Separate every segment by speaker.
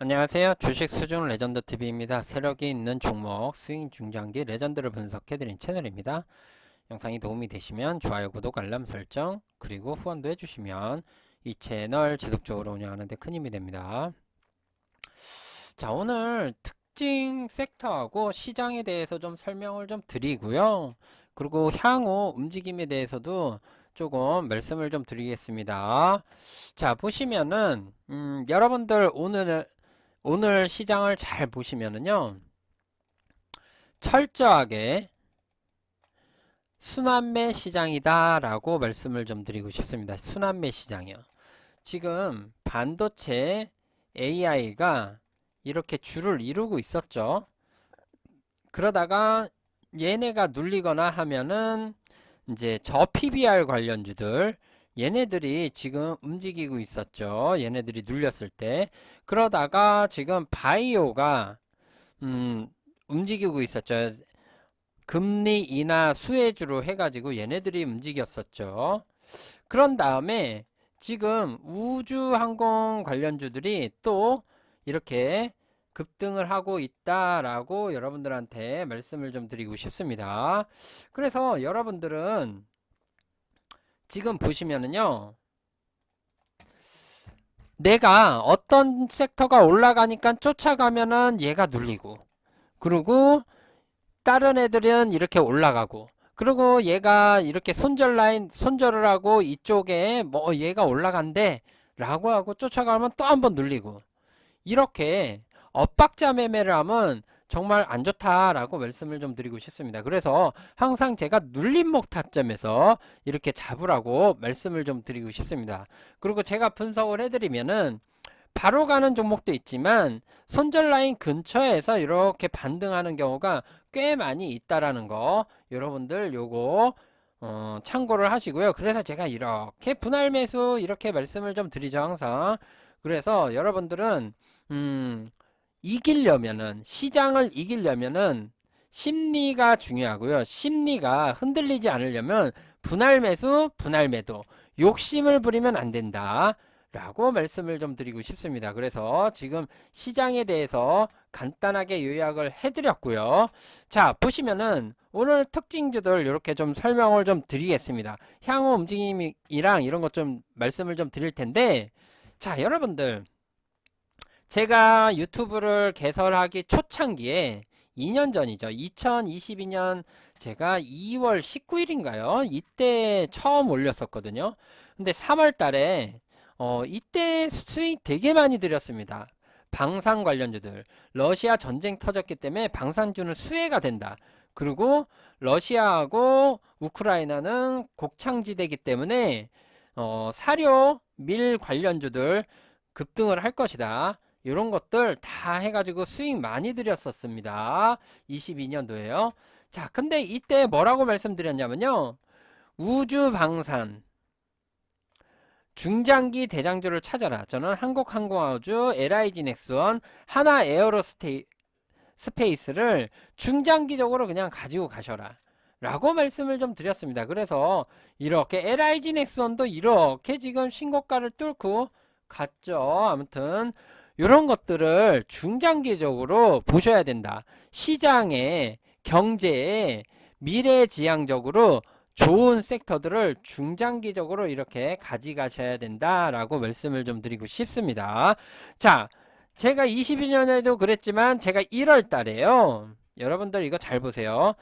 Speaker 1: 안녕하세요. 주식 수준 레전드 TV입니다. 세력이 있는 종목 스윙 중장기 레전드를 분석해드린 채널입니다. 영상이 도움이 되시면 좋아요, 구독, 알람 설정 그리고 후원도 해주시면 이 채널 지속적으로 운영하는 데 큰 힘이 됩니다. 자, 오늘 특징 섹터하고 시장에 대해서 좀 설명을 좀 드리고요. 그리고 향후 움직임에 대해서도 조금 말씀을 좀 드리겠습니다. 자, 보시면은 음, 여러분들 오늘 오늘 시장을 잘 보시면은요. 철저하게 순환매 시장이다 라고 말씀을 좀 드리고 싶습니다. 순환매 시장이요. 지금 반도체 AI가 이렇게 줄을 이루고 있었죠. 그러다가 얘네가 눌리거나 하면은 이제 저 PBR 관련주들 얘네들이 지금 움직이고 있었죠. 얘네들이 눌렸을 때. 그러다가 지금 바이오가 음, 움직이고 있었죠. 금리 인하 수혜주로 해가지고 얘네들이 움직였었죠. 그런 다음에 지금 우주항공 관련주들이 또 이렇게 급등을 하고 있다라고 여러분들한테 말씀을 좀 드리고 싶습니다. 그래서 여러분들은 지금 보시면은요. 내가 어떤 섹터가 올라가니까 쫓아가면은 얘가 눌리고 그리고 다른 애들은 이렇게 올라가고 그리고 얘가 이렇게 손절 라인 손절을 하고 이쪽에 뭐 얘가 올라간대 라고 하고 쫓아가면 또 한번 눌리고 이렇게 엇박자 매매를 하면 정말 안 좋다라고 말씀을 좀 드리고 싶습니다. 그래서 항상 제가 눌림목 타점에서 이렇게 잡으라고 말씀을 좀 드리고 싶습니다. 그리고 제가 분석을 해드리면은 바로 가는 종목도 있지만 손절 라인 근처에서 이렇게 반등하는 경우가 꽤 많이 있다라는 거 여러분들 요거 어, 참고를 하시고요. 그래서 제가 이렇게 분할 매수 이렇게 말씀을 좀 드리죠 항상. 그래서 여러분들은 음, 이기려면은 시장을 이기려면은 심리가 중요하고요. 심리가 흔들리지 않으려면 분할 매수, 분할 매도 욕심을 부리면 안 된다. 라고 말씀을 좀 드리고 싶습니다. 그래서 지금 시장에 대해서 간단하게 요약을 해드렸고요. 자, 보시면은 오늘 특징주들 이렇게 좀 설명을 좀 드리겠습니다. 향후 움직임이랑 이런 것 좀 말씀을 좀 드릴 텐데, 자, 여러분들. 제가 유튜브를 개설하기 초창기에 2년 전이죠. 2022년 제가 2월 19일인가요? 이때 처음 올렸었거든요. 근데 3월 달에 어, 이때 수익 되게 많이 드렸습니다. 방산 관련주들. 러시아 전쟁 터졌기 때문에 방산주는 수혜가 된다. 그리고 러시아하고 우크라이나는 곡창지대이기 때문에 어, 사료, 밀 관련주들 급등을 할 것이다. 이런 것들 다 해가지고 수익 많이 드렸었습니다. 22년도에요. 자, 근데 이때 뭐라고 말씀드렸냐면요. 우주 방산, 중장기 대장주를 찾아라. 저는 한국항공우주, LIG 넥스원, 하나 에어로스테이, 스페이스를 중장기적으로 그냥 가지고 가셔라. 라고 말씀을 좀 드렸습니다. 그래서 이렇게 LIG 넥스원도 이렇게 지금 신고가를 뚫고 갔죠. 아무튼 이런 것들을 중장기적으로 보셔야 된다. 시장에 경제에 미래지향적으로 좋은 섹터들을 중장기적으로 이렇게 가져가셔야 된다라고 말씀을 좀 드리고 싶습니다. 자, 제가 22년에도 그랬지만 제가 1월 달에요. 여러분들 이거 잘 보세요.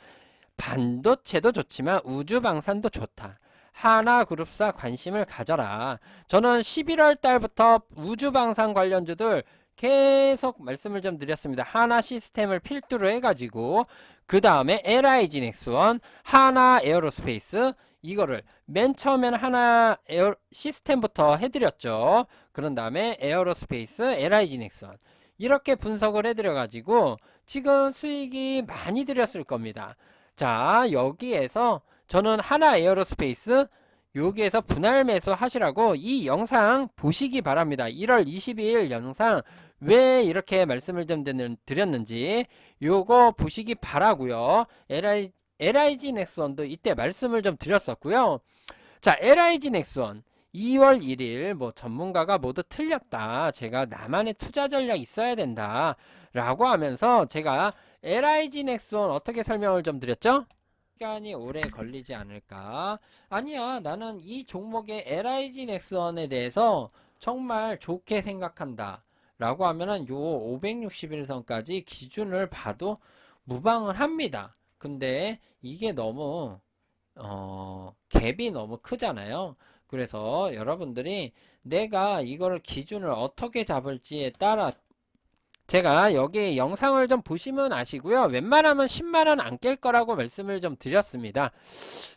Speaker 1: 반도체도 좋지만 우주방산도 좋다. 하나그룹사 관심을 가져라. 저는 11월 달부터 우주방산 관련주들 계속 말씀을 좀 드렸습니다. 하나 시스템을 필두로 해가지고 그 다음에 LIG 넥스원, 하나 에어로스페이스 이거를 맨 처음에는 하나 에어 시스템부터 해드렸죠. 그런 다음에 에어로스페이스, LIG 넥스원 이렇게 분석을 해드려가지고 지금 수익이 많이 드렸을 겁니다. 자 여기에서 저는 하나 에어로스페이스 여기에서 분할 매수 하시라고 이 영상 보시기 바랍니다. 1월 22일 영상 왜 이렇게 말씀을 좀 드렸는지 요거 보시기 바라고요. LI, LIG 넥스원도 이때 말씀을 좀 드렸었고요. 자, LIG 넥스원 2월 1일 뭐 전문가가 모두 틀렸다. 제가 나만의 투자 전략 있어야 된다. 라고 하면서 제가 LIG 넥스원 어떻게 설명을 좀 드렸죠? 시간이 오래 걸리지 않을까? 아니야. 나는 이 종목의 LIG 넥스원에 대해서 정말 좋게 생각한다. 라고 하면은 요 561선까지 기준을 봐도 무방을 합니다. 근데 이게 너무 어, 갭이 너무 크잖아요. 그래서 여러분들이 내가 이거를 기준을 어떻게 잡을지에 따라 제가 여기 영상을 좀 보시면 아시고요. 웬만하면 10만원 안 깰 거라고 말씀을 좀 드렸습니다.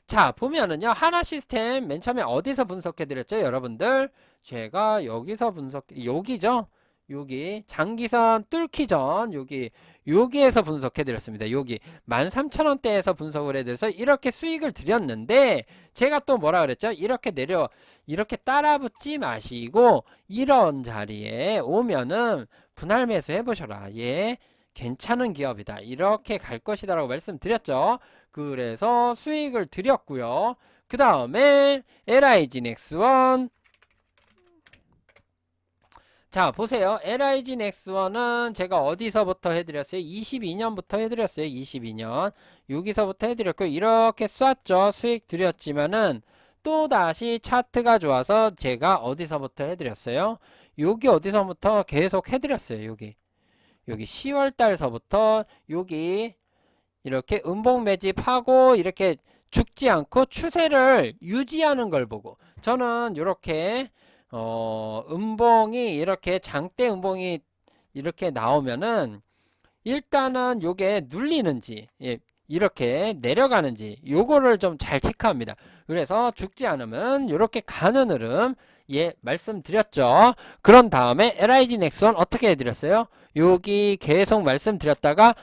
Speaker 1: 자, 보면은요. 하나 시스템 맨 처음에 어디서 분석해 드렸죠? 여러분들. 제가 여기서 분석, 여기죠? 여기 장기선 뚫기 전 여기 여기에서 분석해 드렸습니다. 여기 13,000원대에서 분석을 해 드려서 이렇게 수익을 드렸는데 제가 또 뭐라 그랬죠? 이렇게 내려 이렇게 따라 붙지 마시고 이런 자리에 오면은 분할 매수 해 보셔라. 예. 괜찮은 기업이다. 이렇게 갈 것이다 라고 말씀드렸죠. 그래서 수익을 드렸고요. 그 다음에 LIG 넥스원 자, 보세요. LIG 넥스원은 제가 어디서부터 해드렸어요? 22년부터 해드렸어요. 22년. 여기서부터 해드렸고, 이렇게 쐈죠. 수익 드렸지만은, 또 다시 차트가 좋아서 제가 어디서부터 해드렸어요? 여기 어디서부터 계속 해드렸어요. 여기. 여기 10월 달서부터 여기 이렇게 음봉 매집하고 이렇게 죽지 않고 추세를 유지하는 걸 보고 저는 이렇게 어, 음봉이 이렇게 장대 음봉이 이렇게 나오면은 일단은 요게 눌리는지 예, 이렇게 내려가는지 요거를 좀 잘 체크합니다. 그래서 죽지 않으면 이렇게 가는 흐름 예 말씀드렸죠. 그런 다음에 LIG 넥스원 어떻게 해드렸어요? 여기 계속 말씀드렸다가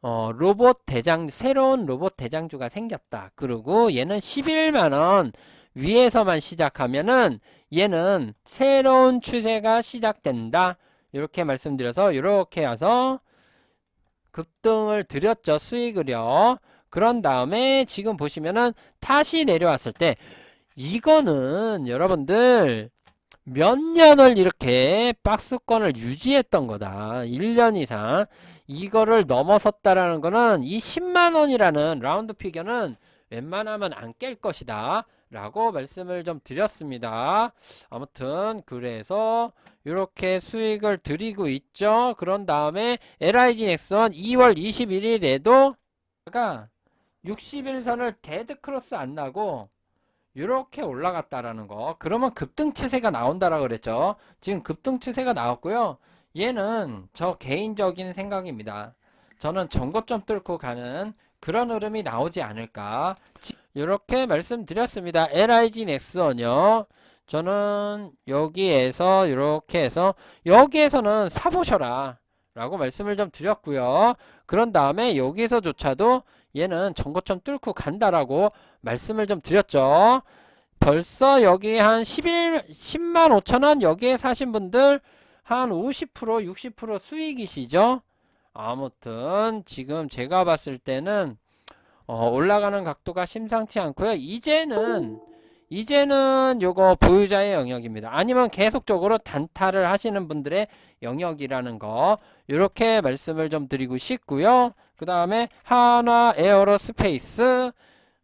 Speaker 1: 어, 로봇 대장 새로운 로봇 대장주가 생겼다. 그리고 얘는 11만 원 위에서만 시작하면은 얘는 새로운 추세가 시작된다. 이렇게 말씀드려서 이렇게 해서 급등을 드렸죠. 수익을요. 그런 다음에 지금 보시면은 다시 내려왔을 때 이거는 여러분들 몇 년을 이렇게 박스권을 유지했던 거다. 1년 이상. 이거를 넘어섰다라는 거는 이 10만 원이라는 라운드 피겨는 웬만하면 안 깰 것이다. 라고 말씀을 좀 드렸습니다. 아무튼 그래서 이렇게 수익을 드리고 있죠. 그런 다음에 LIG 넥슨 2월 21일에도 가 61선을 데드 크로스 안 나고 이렇게 올라갔다라는 거. 그러면 급등 추세가 나온다라고 그랬죠. 지금 급등 추세가 나왔고요. 얘는 저 개인적인 생각입니다. 저는 전고점 뚫고 가는 그런 흐름이 나오지 않을까. 이렇게 말씀드렸습니다. LIG 넥슨요. 저는 여기에서 이렇게 해서 여기에서는 사보셔라 라고 말씀을 좀 드렸고요. 그런 다음에 여기서조차도 얘는 전고점 뚫고 간다라고 말씀을 좀 드렸죠. 벌써 여기 한 11, 10만 5천원 여기에 사신 분들 한 50% 60% 수익이시죠. 아무튼 지금 제가 봤을 때는 어, 올라가는 각도가 심상치 않고요. 이제는 이제는 요거 보유자의 영역입니다. 아니면 계속적으로 단타를 하시는 분들의 영역이라는 거 이렇게 말씀을 좀 드리고 싶고요. 그 다음에 하나 에어로 스페이스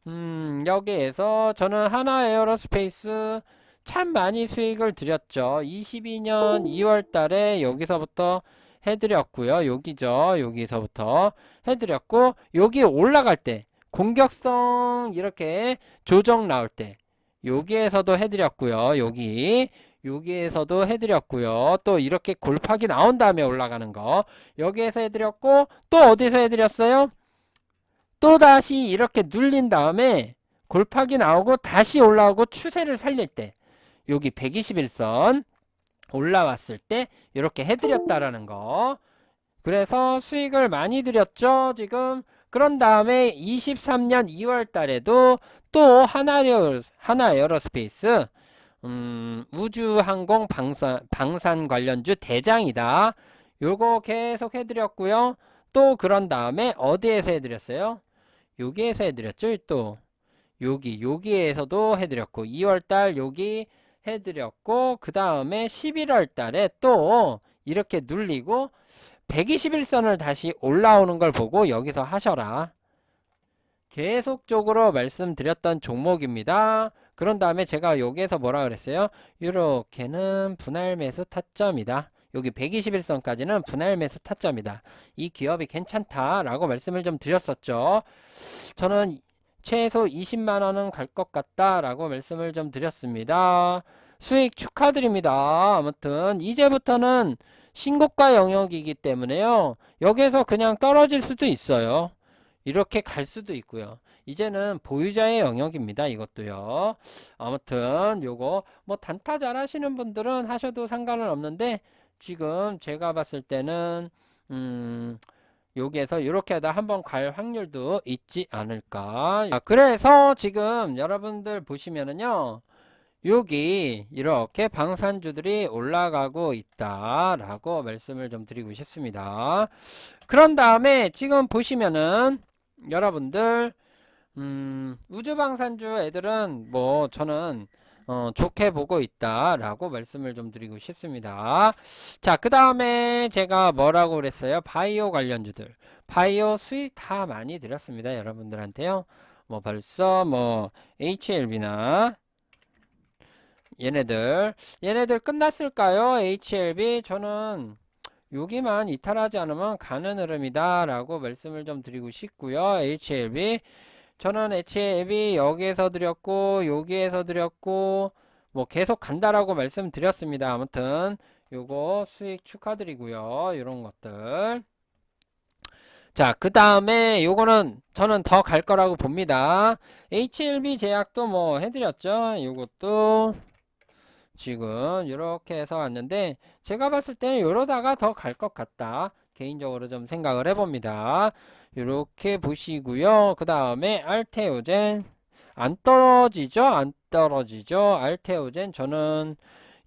Speaker 1: 음, 여기에서 저는 하나 에어로스페이스 참 많이 수익을 드렸죠. 22년 2월 달에 여기서부터 해드렸고요. 여기죠. 여기서부터 해드렸고 여기 올라갈 때 공격성 이렇게 조정 나올 때 여기에서도 해드렸고요. 여기 여기에서도 해드렸고요. 또 이렇게 골팍이 나온 다음에 올라가는 거 여기에서 해드렸고 또 어디서 해드렸어요? 또 다시 이렇게 눌린 다음에 골팍이 나오고 다시 올라오고 추세를 살릴 때 여기 121선 올라왔을 때 이렇게 해드렸다라는 거 그래서 수익을 많이 드렸죠 지금 그런 다음에 23년 2월 달에도 또 하나에어, 하나 에어로스페이스 음, 우주항공 방산, 방산 관련주 대장이다. 요거 계속 해드렸고요. 또 그런 다음에 어디에서 해드렸어요? 여기에서 해드렸죠. 또 여기 여기에서도 해드렸고 2월달 여기 해드렸고 그 다음에 11월달에 또 이렇게 눌리고 121선을 다시 올라오는 걸 보고 여기서 하셔라. 계속적으로 말씀드렸던 종목입니다. 그런 다음에 제가 여기에서 뭐라 그랬어요? 이렇게는 분할 매수 타점이다. 여기 121선까지는 분할 매수 타점이다. 이 기업이 괜찮다라고 말씀을 좀 드렸었죠. 저는 최소 20만 원은 갈 것 같다라고 말씀을 좀 드렸습니다. 수익 축하드립니다. 아무튼 이제부터는 신고가 영역이기 때문에요. 여기에서 그냥 떨어질 수도 있어요. 이렇게 갈 수도 있고요. 이제는 보유자의 영역입니다. 이것도요. 아무튼 요거 뭐 단타 잘 하시는 분들은 하셔도 상관은 없는데 지금 제가 봤을 때는 음 여기에서 이렇게 하다 한번 갈 확률도 있지 않을까. 아, 그래서 지금 여러분들 보시면은요. 여기 이렇게 방산주들이 올라가고 있다 라고 말씀을 좀 드리고 싶습니다. 그런 다음에 지금 보시면은 여러분들 음, 우주방산주 애들은 뭐 저는 어, 좋게 보고 있다라고 말씀을 좀 드리고 싶습니다. 자, 그 다음에 제가 뭐라고 그랬어요? 바이오 관련주들. 바이오 수익 다 많이 드렸습니다. 여러분들한테요. 뭐 벌써 뭐 HLB나 얘네들 얘네들 끝났을까요? HLB 저는 여기만 이탈하지 않으면 가는 흐름이다 라고 말씀을 좀 드리고 싶고요. HLB 저는 HLB 여기에서 드렸고 여기에서 드렸고 뭐 계속 간다라고 말씀드렸습니다. 아무튼 요거 수익 축하드리고요. 이런 것들 자, 그 다음에 요거는 저는 더 갈 거라고 봅니다. HLB 제약도 뭐 해드렸죠. 요것도 지금 이렇게 해서 왔는데 제가 봤을 때는 이러다가 더 갈 것 같다. 개인적으로 좀 생각을 해봅니다. 이렇게 보시고요. 그 다음에 알테오젠 안 떨어지죠? 안 떨어지죠? 알테오젠 저는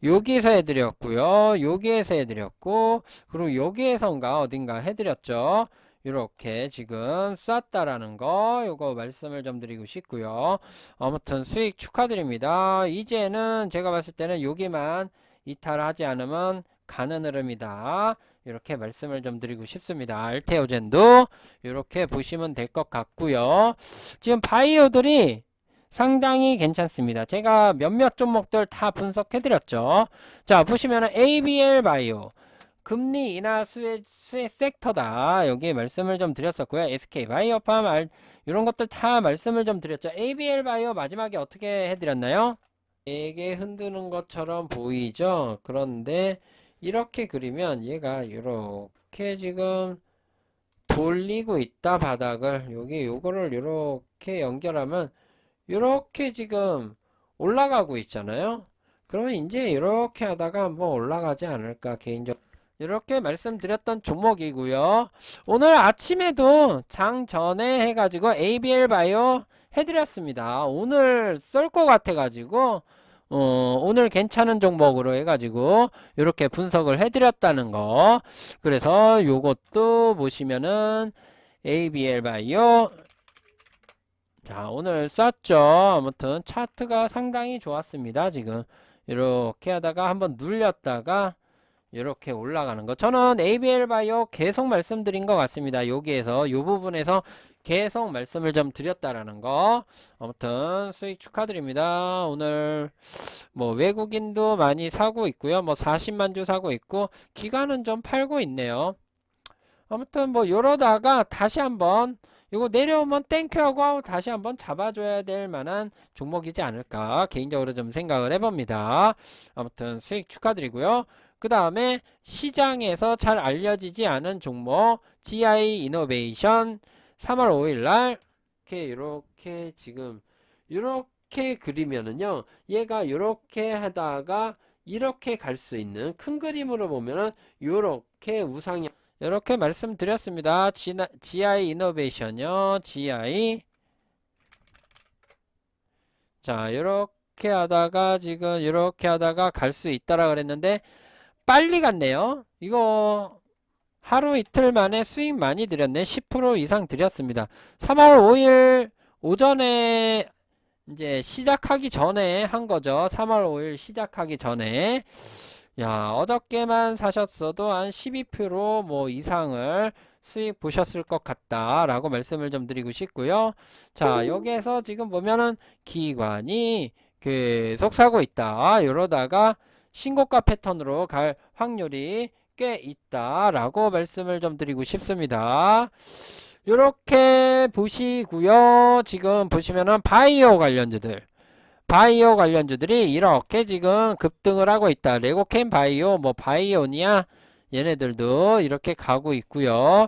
Speaker 1: 여기서 해드렸고요. 여기에서 해드렸고 그리고 여기에선가 어딘가 해드렸죠. 이렇게 지금 쐈다라는 거 요거 말씀을 좀 드리고 싶고요. 아무튼 수익 축하드립니다. 이제는 제가 봤을 때는 여기만 이탈하지 않으면 가는 흐름이다. 이렇게 말씀을 좀 드리고 싶습니다. 알테오젠도 이렇게 보시면 될 것 같고요. 지금 바이오들이 상당히 괜찮습니다. 제가 몇몇 종목들 다 분석해 드렸죠. 자, 보시면은 ABL 바이오 금리 인하 수혜, 수혜 섹터다. 여기 말씀을 좀 드렸었고요. SK 바이오팜 알, 이런 것들 다 말씀을 좀 드렸죠. ABL 바이오 마지막에 어떻게 해드렸나요? 되게 흔드는 것처럼 보이죠? 그런데 이렇게 그리면 얘가 이렇게 지금 돌리고 있다 바닥을 여기 요거를 이렇게 연결하면 이렇게 지금 올라가고 있잖아요. 그러면 이제 이렇게 하다가 한번 올라가지 않을까 개인적으로 이렇게 말씀드렸던 종목이고요. 오늘 아침에도 장 전에 해가지고 ABL 바이오 해드렸습니다. 오늘 쏠 것 같아 가지고 어, 오늘 괜찮은 종목으로 해가지고 이렇게 분석을 해드렸다는 거. 그래서 요것도 보시면은 ABL 바이오 자 오늘 쐈죠. 아무튼 차트가 상당히 좋았습니다. 지금 이렇게 하다가 한번 눌렸다가 이렇게 올라가는 거. 저는 ABL 바이오 계속 말씀드린 것 같습니다. 여기에서 이 부분에서 계속 말씀을 좀 드렸다라는 거. 아무튼 수익 축하드립니다. 오늘 뭐 외국인도 많이 사고 있고요. 뭐 40만 주 사고 있고 기간은 좀 팔고 있네요. 아무튼 뭐 이러다가 다시 한번 이거 내려오면 땡큐 하고 다시 한번 잡아줘야 될 만한 종목이지 않을까 개인적으로 좀 생각을 해봅니다. 아무튼 수익 축하드리고요. 그 다음에 시장에서 잘 알려지지 않은 종목 GI 이노베이션 3월 5일 날 이렇게 이렇게 지금 이렇게 그리면은요 얘가 이렇게 하다가 이렇게 갈 수 있는 큰 그림으로 보면은 이렇게 우상향 이렇게 말씀드렸습니다. GI 이노베이션요 GI 자 이렇게 하다가 지금 이렇게 하다가 갈 수 있다라 그랬는데 빨리 갔네요. 이거 하루 이틀 만에 수익 많이 드렸네. 10% 이상 드렸습니다. 3월 5일 오전에 이제 시작하기 전에 한 거죠. 3월 5일 시작하기 전에. 야, 어저께만 사셨어도 한 12%뭐 이상을 수익 보셨을 것 같다라고 말씀을 좀 드리고 싶고요. 자, 여기에서 지금 보면은 기관이 계속 사고 있다. 이러다가 신고가 패턴으로 갈 확률이 꽤 있다라고 말씀을 좀 드리고 싶습니다. 이렇게 보시고요. 지금 보시면은 바이오 관련주들 바이오 관련주들이 이렇게 지금 급등을 하고 있다. 레고캠 바이오, 뭐 바이오니아 얘네들도 이렇게 가고 있고요.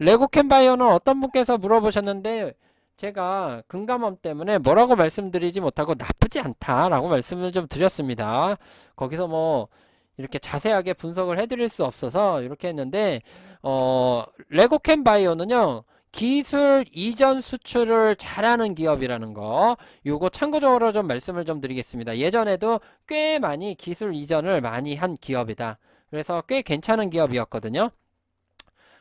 Speaker 1: 레고캠 바이오는 어떤 분께서 물어보셨는데 제가 금감원 때문에 뭐라고 말씀드리지 못하고 나쁘지 않다라고 말씀을 좀 드렸습니다. 거기서 뭐 이렇게 자세하게 분석을 해드릴 수 없어서 이렇게 했는데 어 레고캠 바이오는요 기술 이전 수출을 잘하는 기업이라는 거 요거 참고적으로 좀 말씀을 좀 드리겠습니다. 예전에도 꽤 많이 기술 이전을 많이 한 기업이다. 그래서 꽤 괜찮은 기업이었거든요.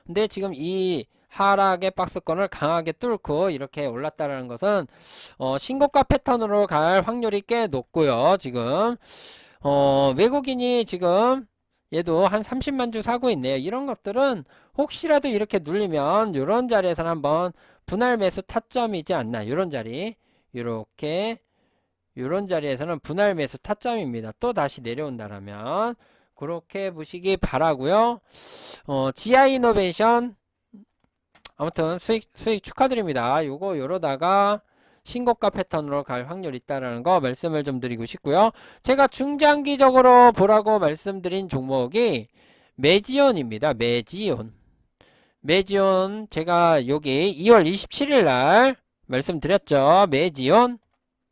Speaker 1: 근데 지금 이 하락의 박스권을 강하게 뚫고 이렇게 올랐다는 것은 어, 신고가 패턴으로 갈 확률이 꽤 높고요. 지금 어, 외국인이 지금 얘도 한 30만 주 사고 있네요. 이런 것들은 혹시라도 이렇게 눌리면 이런 자리에서는 한번 분할 매수 타점이지 않나. 이런 자리. 이렇게 이런 자리에서는 분할 매수 타점입니다. 또 다시 내려온다라면 그렇게 보시기 바라고요. 어, GI 이노베이션 아무튼 수익 수익 축하드립니다. 요거 요러다가 신고가 패턴으로 갈 확률이 있다라는 거 말씀을 좀 드리고 싶고요. 제가 중장기적으로 보라고 말씀드린 종목이 메지온입니다. 메지온. 메지온 제가 여기 2월 27일 날 말씀드렸죠. 메지온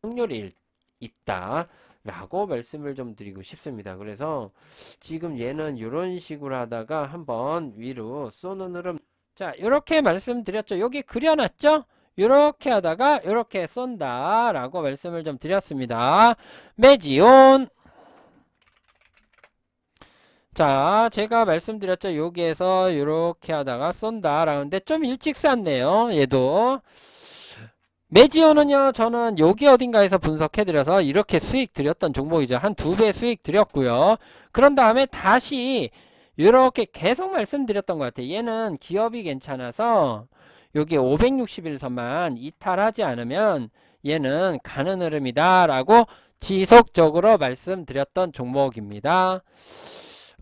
Speaker 1: 확률이 있다. 라고 말씀을 좀 드리고 싶습니다. 그래서 지금 얘는 이런 식으로 하다가 한번 위로 쏘는 흐름 자 이렇게 말씀드렸죠. 여기 그려놨죠? 이렇게 하다가 이렇게 쏜다 라고 말씀을 좀 드렸습니다. 매지온 자 제가 말씀드렸죠. 여기에서 이렇게 하다가 쏜다 라는데 좀 일찍 쐈네요. 얘도 메지오는요, 저는 여기 어딘가에서 분석해드려서 이렇게 수익 드렸던 종목이죠. 한 두 배 수익 드렸고요. 그런 다음에 다시 이렇게 계속 말씀드렸던 것 같아요. 얘는 기업이 괜찮아서 여기 561선만 이탈하지 않으면 얘는 가는 흐름이다 라고 지속적으로 말씀드렸던 종목입니다.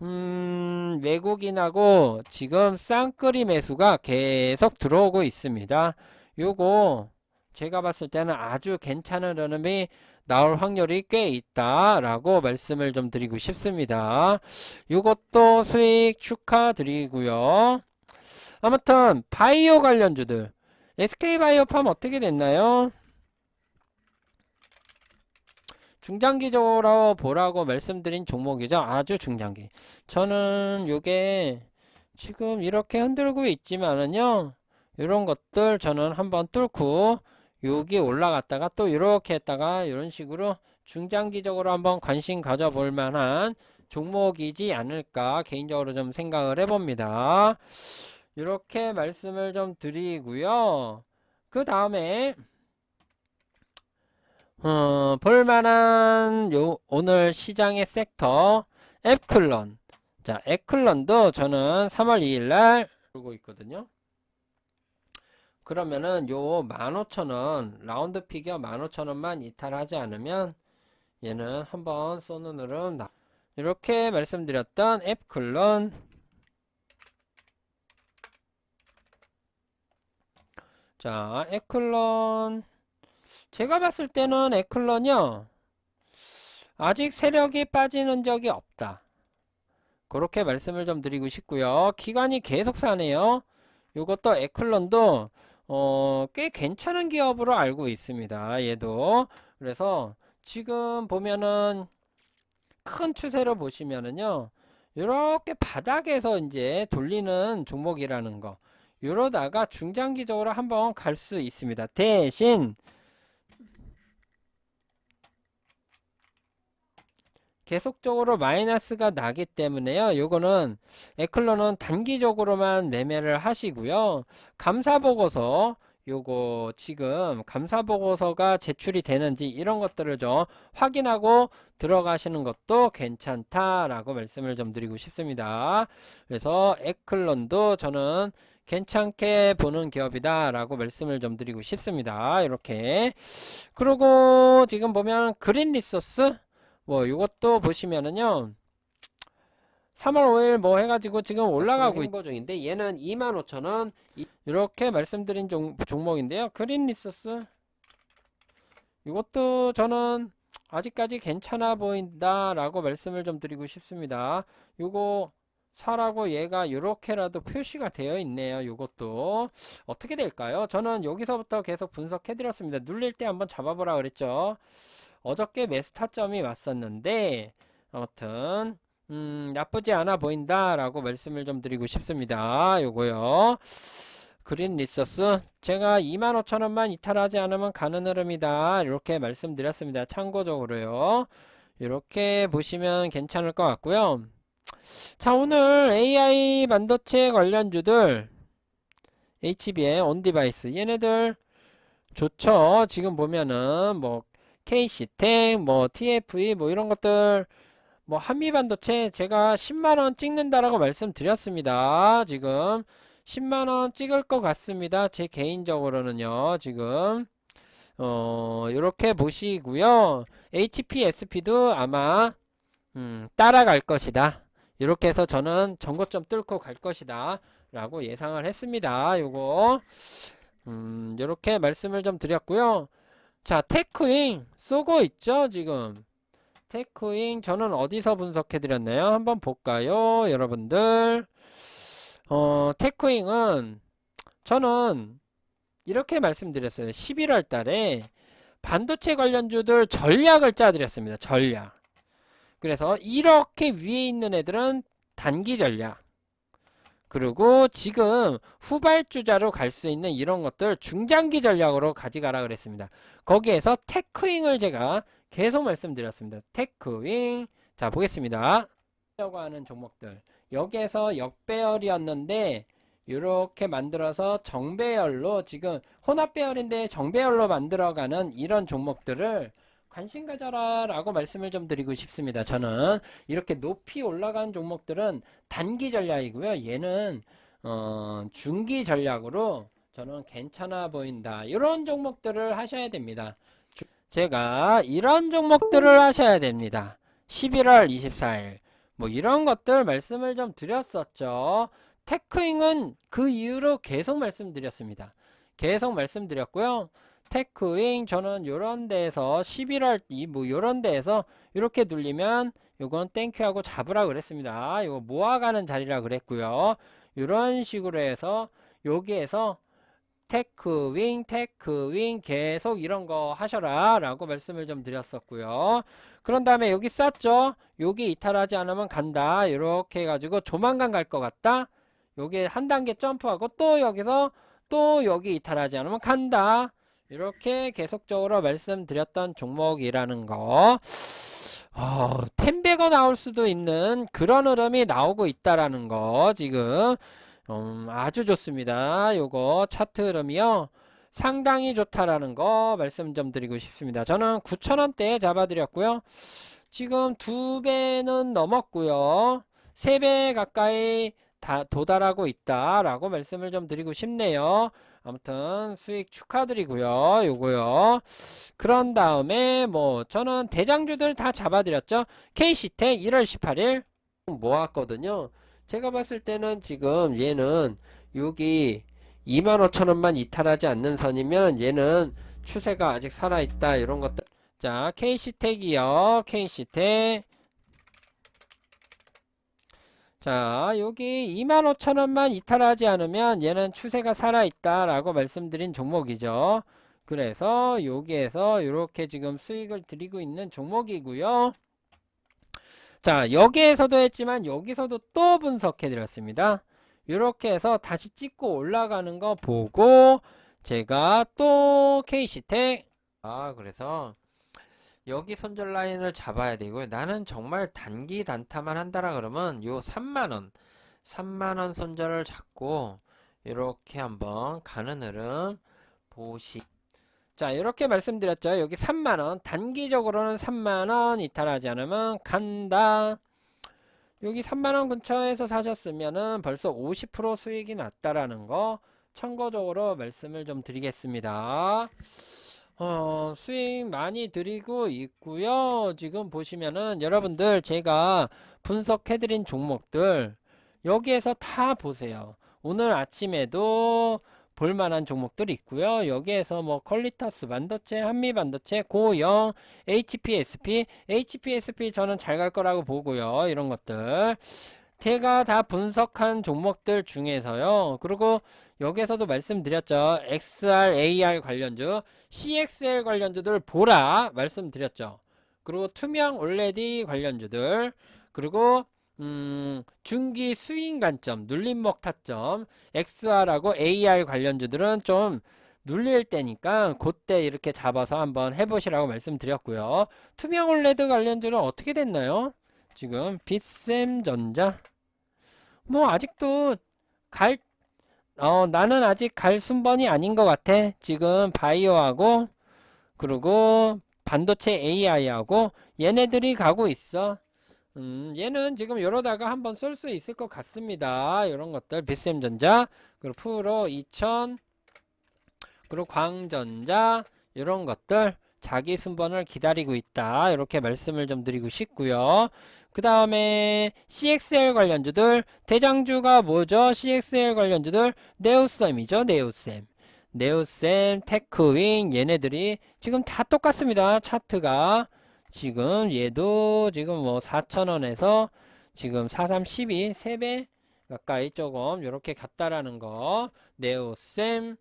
Speaker 1: 음, 외국인하고 지금 쌍끌이 매수가 계속 들어오고 있습니다. 요거 제가 봤을 때는 아주 괜찮은 흐름이 나올 확률이 꽤 있다라고 말씀을 좀 드리고 싶습니다. 이것도 수익 축하드리고요. 아무튼 바이오 관련주들 SK바이오 팜 어떻게 됐나요? 중장기적으로 보라고 말씀드린 종목이죠. 아주 중장기. 저는 요게 지금 이렇게 흔들고 있지만은요. 이런 것들 저는 한번 뚫고 여기 올라갔다가 또 이렇게 했다가 이런 식으로 중장기적으로 한번 관심 가져볼 만한 종목이지 않을까 개인적으로 좀 생각을 해봅니다. 이렇게 말씀을 좀 드리고요. 그 다음에 어, 볼만한 요 오늘 시장의 섹터 앱클런 자 앱클런도 저는 3월 2일 날 보고 있거든요. 그러면은 요 15,000원 라운드 피겨 15,000원만 이탈하지 않으면 얘는 한번 쏘는 흐름 나 이렇게 말씀드렸던 앱클런 자 에클런 제가 봤을 때는 에클런이요 아직 세력이 빠지는 적이 없다 그렇게 말씀을 좀 드리고 싶고요 기간이 계속 사네요 요것도 에클런도 어, 꽤 괜찮은 기업으로 알고 있습니다. 얘도. 그래서 지금 보면은 큰 추세로 보시면은요. 이렇게 바닥에서 이제 돌리는 종목이라는 거. 이러다가 중장기적으로 한번 갈 수 있습니다. 대신 계속적으로 마이너스가 나기 때문에요. 요거는 에클러는 단기적으로만 매매를 하시고요. 감사 보고서 요거 지금 감사보고서가 제출이 되는지 이런 것들을 좀 확인하고 들어가시는 것도 괜찮다라고 말씀을 좀 드리고 싶습니다. 그래서 에클론도 저는 괜찮게 보는 기업이다 라고 말씀을 좀 드리고 싶습니다. 이렇게. 그리고 지금 보면 그린 리소스 뭐 이것도 보시면은요. 3월 5일 뭐 해가지고 지금 올라가고 있 중인데 얘는 25,000원 이렇게 말씀드린 종, 종목인데요. 그린 리소스 이것도 저는 아직까지 괜찮아 보인다 라고 말씀을 좀 드리고 싶습니다. 요거 사라고 얘가 이렇게라도 표시가 되어 있네요. 요것도 어떻게 될까요? 저는 여기서부터 계속 분석해 드렸습니다. 눌릴 때 한번 잡아보라 그랬죠. 어저께 메스타점이 왔었는데 아무튼 음, 나쁘지 않아 보인다 라고 말씀을 좀 드리고 싶습니다. 요거요. 그린 리서스 제가 25,000원만 이탈하지 않으면 가는 흐름이다. 이렇게 말씀드렸습니다. 참고적으로요. 이렇게 보시면 괜찮을 것 같고요. 자, 오늘 AI 반도체 관련주들 HBM 온디바이스 얘네들 좋죠. 지금 보면은 뭐 KC텍, 뭐 TFE 뭐 이런 것들 뭐 한미반도체 제가 10만원 찍는다라고 말씀드렸습니다. 지금 10만원 찍을 것 같습니다. 제 개인적으로는요. 지금 어 이렇게 보시고요. HPSP도 아마 음, 따라갈 것이다. 이렇게 해서 저는 전고점 뚫고 갈 것이다. 라고 예상을 했습니다. 요거 음, 이렇게 말씀을 좀 드렸고요. 자, 테크잉 쏘고 있죠, 지금. 테크잉 저는 어디서 분석해 드렸나요? 한번 볼까요? 여러분들. 어, 테크잉은 저는 이렇게 말씀드렸어요. 11월 달에 반도체 관련주들 전략을 짜 드렸습니다. 전략. 그래서 이렇게 위에 있는 애들은 단기 전략. 그리고 지금 후발주자로 갈 수 있는 이런 것들 중장기 전략으로 가져가라 그랬습니다. 거기에서 테크잉을 제가 계속 말씀드렸습니다. 테크윙. 자, 보겠습니다. 라고 하는 종목들. 여기에서 역배열이었는데 이렇게 만들어서 정배열로 지금 혼합배열인데 정배열로 만들어가는 이런 종목들을 관심 가져라 라고 말씀을 좀 드리고 싶습니다. 저는 이렇게 높이 올라간 종목들은 단기 전략이고요. 얘는 어, 중기 전략으로 저는 괜찮아 보인다. 이런 종목들을 하셔야 됩니다. 주- 제가 이런 종목들을 하셔야 됩니다. 11월 24일 뭐 이런 것들 말씀을 좀 드렸었죠. 테크잉은 그 이후로 계속 말씀드렸습니다. 계속 말씀드렸고요. 테크잉 저는 요런 데에서 11월 이뭐 요런 데에서 이렇게 눌리면 요건 땡큐하고 잡으라 그랬습니다. 요거 모아가는 자리라 그랬고요. 요런 식으로 해서 여기에서 테크윙 테크윙 계속 이런 거 하셔라 라고 말씀을 좀 드렸었고요. 그런 다음에 여기 쌌죠. 여기 이탈하지 않으면 간다. 이렇게 해가지고 조만간 갈 것 같다. 여기 한 단계 점프하고 또 여기서 또 여기 이탈하지 않으면 간다. 이렇게 계속적으로 말씀드렸던 종목이라는 거. 어, 텐베거 나올 수도 있는 그런 흐름이 나오고 있다라는 거 지금 음, 아주 좋습니다. 요거 차트 흐름이요. 상당히 좋다라는 거 말씀 좀 드리고 싶습니다. 저는 9,000원대에 잡아드렸고요. 지금 두 배는 넘었고요. 세 배 가까이 다 도달하고 있다라고 말씀을 좀 드리고 싶네요. 아무튼 수익 축하드리고요. 요거요. 그런 다음에 뭐 저는 대장주들 다 잡아드렸죠. KC텍 1월 18일 모았거든요. 제가 봤을 때는 지금 얘는 여기 25,000원만 이탈하지 않는 선이면 얘는 추세가 아직 살아있다 이런 것들 자 KC텍이요 KC텍 자 여기 25,000원만 이탈하지 않으면 얘는 추세가 살아있다 라고 말씀드린 종목이죠. 그래서 여기에서 이렇게 지금 수익을 드리고 있는 종목이고요. 자 여기에서도 했지만 여기서도 또 분석해 드렸습니다. 이렇게 해서 다시 찍고 올라가는 거 보고 제가 또 KC텍 아 그래서 여기 손절 라인을 잡아야 되고요 나는 정말 단기 단타만 한다라 그러면 요 3만원 3만원 손절을 잡고 이렇게 한번 가는 흐름 보시. 자, 이렇게 말씀드렸죠. 여기 3만원. 단기적으로는 3만원 이탈하지 않으면 간다. 여기 3만원 근처에서 사셨으면은 벌써 50% 수익이 났다라는 거 참고적으로 말씀을 좀 드리겠습니다. 어, 수익 많이 드리고 있고요. 지금 보시면은 여러분들 제가 분석해드린 종목들 여기에서 다 보세요. 오늘 아침에도 볼만한 종목들이 있고요. 여기에서 뭐 퀄리타스 반도체, 한미 반도체, 고영, HPSP, HPSP 저는 잘 갈 거라고 보고요. 이런 것들. 제가 다 분석한 종목들 중에서요. 그리고 여기에서도 말씀드렸죠. XR, AR 관련주, CXL 관련주들 보라 말씀드렸죠. 그리고 투명 올레디 관련주들, 그리고 음, 중기 스윙 관점, 눌림목 타점, XR하고 AR 관련주들은 좀 눌릴 때니까 그때 이렇게 잡아서 한번 해보시라고 말씀드렸고요. 투명 올레드 관련주는 어떻게 됐나요? 지금 빗셈전자 뭐 아직도 갈 어, 나는 아직 갈 순번이 아닌 것 같아. 지금 바이오하고 그리고 반도체 AI하고 얘네들이 가고 있어. 음, 얘는 지금 이러다가 한번 쏠수 있을 것 같습니다. 이런 것들 비스엠전자 그리고 프로 2000 그리고 광전자 이런 것들 자기 순번을 기다리고 있다. 이렇게 말씀을 좀 드리고 싶고요. 그 다음에 CXL 관련주들 대장주가 뭐죠? CXL 관련주들 네오셈이죠. 네오셈. 네오셈, 테크윙 얘네들이 지금 다 똑같습니다. 차트가 지금 얘도 지금 뭐 4,000원에서 지금 4312 3배 가까이 조금 이렇게 갔다라는 거 네오셈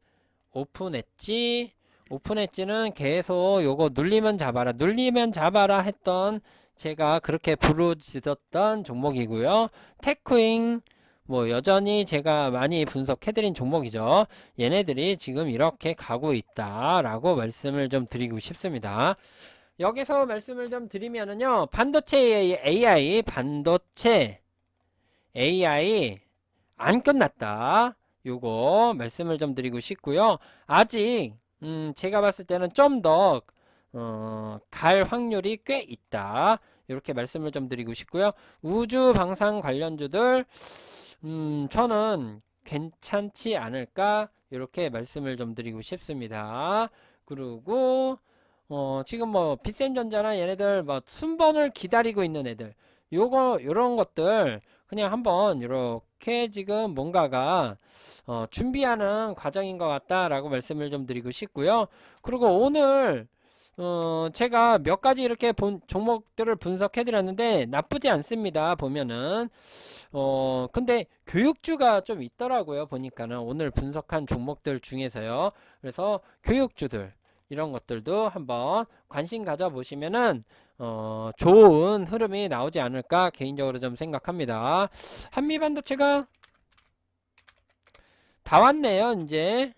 Speaker 1: 오픈 엣지 오픈 엣지는 계속 요거 눌리면 잡아라 눌리면 잡아라 했던 제가 그렇게 부르짖었던 종목이고요. 테크잉 뭐 여전히 제가 많이 분석해드린 종목이죠. 얘네들이 지금 이렇게 가고 있다 라고 말씀을 좀 드리고 싶습니다. 여기서 말씀을 좀 드리면은요 반도체 AI 반도체 AI 안 끝났다. 요거 말씀을 좀 드리고 싶고요. 아직 음 제가 봤을 때는 좀더 어, 갈 확률이 꽤 있다. 이렇게 말씀을 좀 드리고 싶고요. 우주 방산 관련주들 음 저는 괜찮지 않을까? 이렇게 말씀을 좀 드리고 싶습니다. 그리고 어, 지금 뭐 빗셈전자나 얘네들 뭐 순번을 기다리고 있는 애들 요거 요런 것들 그냥 한번 이렇게 지금 뭔가가 어, 준비하는 과정인 것 같다라고 말씀을 좀 드리고 싶고요. 그리고 오늘 어, 제가 몇 가지 이렇게 본 종목들을 분석해 드렸는데 나쁘지 않습니다. 보면은 어, 근데 교육주가 좀 있더라고요. 보니까는 오늘 분석한 종목들 중에서요. 그래서 교육주들 이런 것들도 한번 관심 가져보시면은 어, 좋은 흐름이 나오지 않을까 개인적으로 좀 생각합니다. 한미 반도체가 다 왔네요, 이제.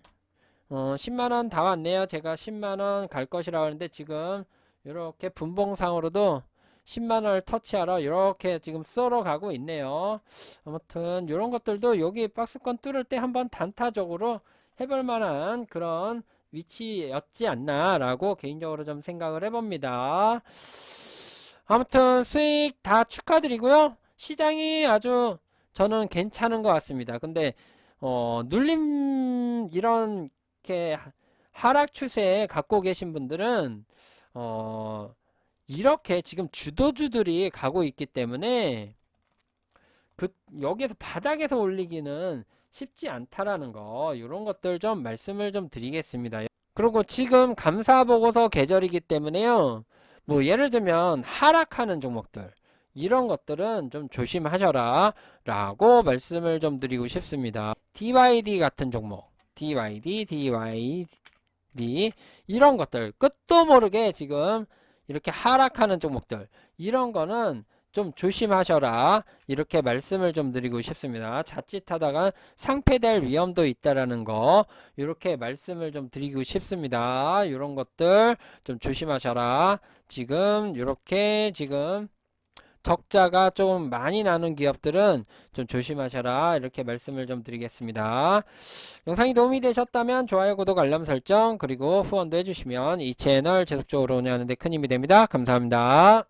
Speaker 1: 어, 10만원 다 왔네요. 제가 10만원 갈 것이라고 하는데 지금 이렇게 분봉상으로도 10만원을 터치하러 이렇게 지금 썰어 가고 있네요. 아무튼 이런 것들도 여기 박스권 뚫을 때 한번 단타적으로 해볼 만한 그런 위치였지 않나라고 개인적으로 좀 생각을 해봅니다. 아무튼 수익 다 축하드리고요. 시장이 아주 저는 괜찮은 것 같습니다. 근데 어, 눌림 이렇게 하락 추세에 갖고 계신 분들은 어, 이렇게 지금 주도주들이 가고 있기 때문에 그 여기에서 바닥에서 올리기는 쉽지 않다라는 거 이런 것들 좀 말씀을 좀 드리겠습니다. 그리고 지금 감사 보고서 계절이기 때문에요. 뭐 예를 들면 하락하는 종목들 이런 것들은 좀 조심하셔라 라고 말씀을 좀 드리고 싶습니다. DYD 같은 종목 DYD, DYD 이런 것들 끝도 모르게 지금 이렇게 하락하는 종목들 이런 거는 좀 조심하셔라 이렇게 말씀을 좀 드리고 싶습니다. 자칫하다가 상패될 위험도 있다라는 거 이렇게 말씀을 좀 드리고 싶습니다. 이런 것들 좀 조심하셔라. 지금 이렇게 지금 적자가 조금 많이 나는 기업들은 좀 조심하셔라 이렇게 말씀을 좀 드리겠습니다. 영상이 도움이 되셨다면 좋아요, 구독, 알람 설정 그리고 후원도 해주시면 이 채널 지속적으로 운영하는 데 큰 힘이 됩니다. 감사합니다.